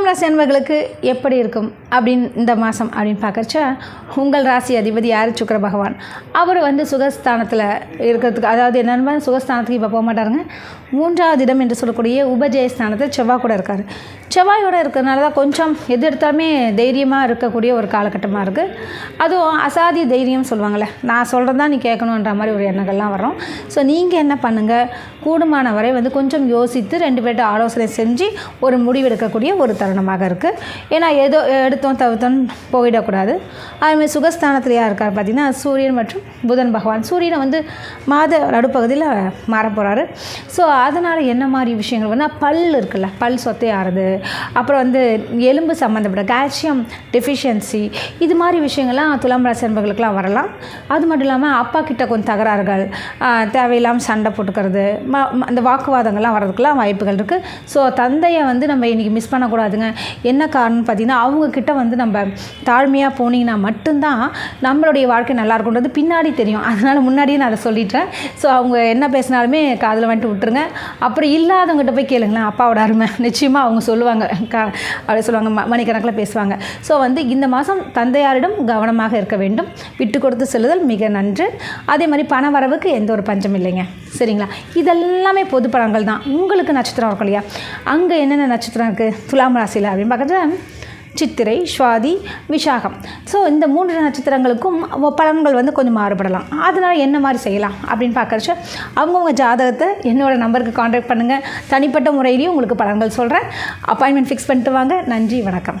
துலாம் ராசி அன்பர்களுக்கு எப்படி இருக்கும் அப்படின்னு இந்த மாதம் அப்படின்னு பார்க்கறச்ச உங்கள் ராசி அதிபதி யார்? சுக்கர பகவான். அவர் வந்து சுகஸ்தானத்தில் இருக்கிறதுக்கு அதாவது என்னென்னா சுகஸ்தானத்துக்கு இப்போ போக மாட்டாருங்க. மூன்றாவது இடம் என்று சொல்லக்கூடிய உபஜயஸ்தானத்தில் செவ்வாய் கூட இருக்கார். செவ்வாயோட இருக்கிறதுனால தான் கொஞ்சம் எது எடுத்தாலுமே தைரியமாக இருக்கக்கூடிய ஒரு காலகட்டமாக இருக்குது அதுவும் அசாதி தைரியம் சொல்லுவாங்கள்ல நான் சொல்கிறது தான் நீ கேட்கணுன்ற மாதிரி ஒரு எண்ணங்கள்லாம் வரும். ஸோ நீங்கள் என்ன பண்ணுங்கள் கூடுமான வரை வந்து கொஞ்சம் யோசித்து ரெண்டு பேர்ட்ட ஆலோசனை செஞ்சு ஒரு முடிவெடுக்கக்கூடிய ஒரு தருணம். தருணமாக இருக்குது ஏன்னா ஏதோ எடுத்தோம் தவிர்த்தோம் போயிடக்கூடாது. அதுமாதிரி சுகஸ்தானத்தில் யார் இருக்கார் பார்த்திங்கன்னா சூரியன் மற்றும் புதன் பகவான். சூரியனை வந்து மாத நடுப்பகுதியில் மாறப்போகிறாரு ஸோ அதனால் என்ன மாதிரி விஷயங்கள் வந்து பல் இருக்குல்ல பல் சொத்தை ஆறுது. அப்புறம் வந்து எலும்பு சம்மந்தப்பட்ட கால்சியம் டெஃபிஷியன்சி இது மாதிரி விஷயங்கள்லாம் துலாம் ராசி அன்பர்களுக்கெல்லாம் வரலாம். அது மட்டும் இல்லாமல் அப்பா கிட்ட கொஞ்சம் தகராறுகள் தேவையில்லாமல் சண்டை போட்டுக்கிறது ம அந்த வாக்குவாதங்கள்லாம் வர்றதுக்கெல்லாம் வாய்ப்புகள் இருக்குது ஸோ தந்தையை வந்து நம்ம இன்றைக்கி மிஸ் பண்ணக்கூடாதுங்க என்ன காரணம்னு பார்த்தீங்கன்னா அவங்கக்கிட்ட வந்து நம்ம தாழ்மையாக போனீங்கன்னா மட்டும்தான் நம்மளுடைய வாழ்க்கை நல்லா இருக்கும்ன்றது பின்னாடி தெரியும். அதனால் முன்னாடியே நான் அதை சொல்லிட்டேன். ஸோ அவங்க என்ன பேசினாலுமே காதில் வந்துட்டு விட்டுருங்க. அப்புறம் இல்லாதவங்ககிட்ட போய் கேளுங்களேன் அப்பாவோட அருமை. நிச்சயமாக அவங்க சொல்லுவாங்க. கா அப்படி சொல்லுவாங்க. ம மணிக்கணக்கில் பேசுவாங்க. ஸோ வந்து இந்த மாதம் தந்தையாரிடம் கவனமாக இருக்க வேண்டும். விட்டு கொடுத்து செல்லுதல் மிக நன்று. அதே மாதிரி பண வரவுக்கு எந்த ஒரு பஞ்சம் இல்லைங்க. சரிங்களா? இதெல்லாமே பொது பலன்கள் தான். உங்களுக்கு நட்சத்திரம் இருக்கும் இல்லையா? அங்கே என்னென்ன நட்சத்திரம் இருக்குது துலாம் ராசியில் அப்படின்னு பார்க்குறது சித்திரை சுவாதி விஷாகம் ஸோ இந்த மூன்று நட்சத்திரங்களுக்கும் பலன்கள் வந்து கொஞ்சம் மாறுபடலாம். அதனால் என்ன மாதிரி செய்யலாம் அப்படின்னு பார்க்குறச்சு அவங்கவுங்க ஜாதகத்தை என்னோட நம்பருக்கு காண்டாக்ட் பண்ணுங்கள் தனிப்பட்ட முறையிலையும் உங்களுக்கு பலன்கள் சொல்கிறேன் அப்பாயின்மெண்ட் ஃபிக்ஸ் பண்ணிட்டு வாங்க. நன்றி வணக்கம்.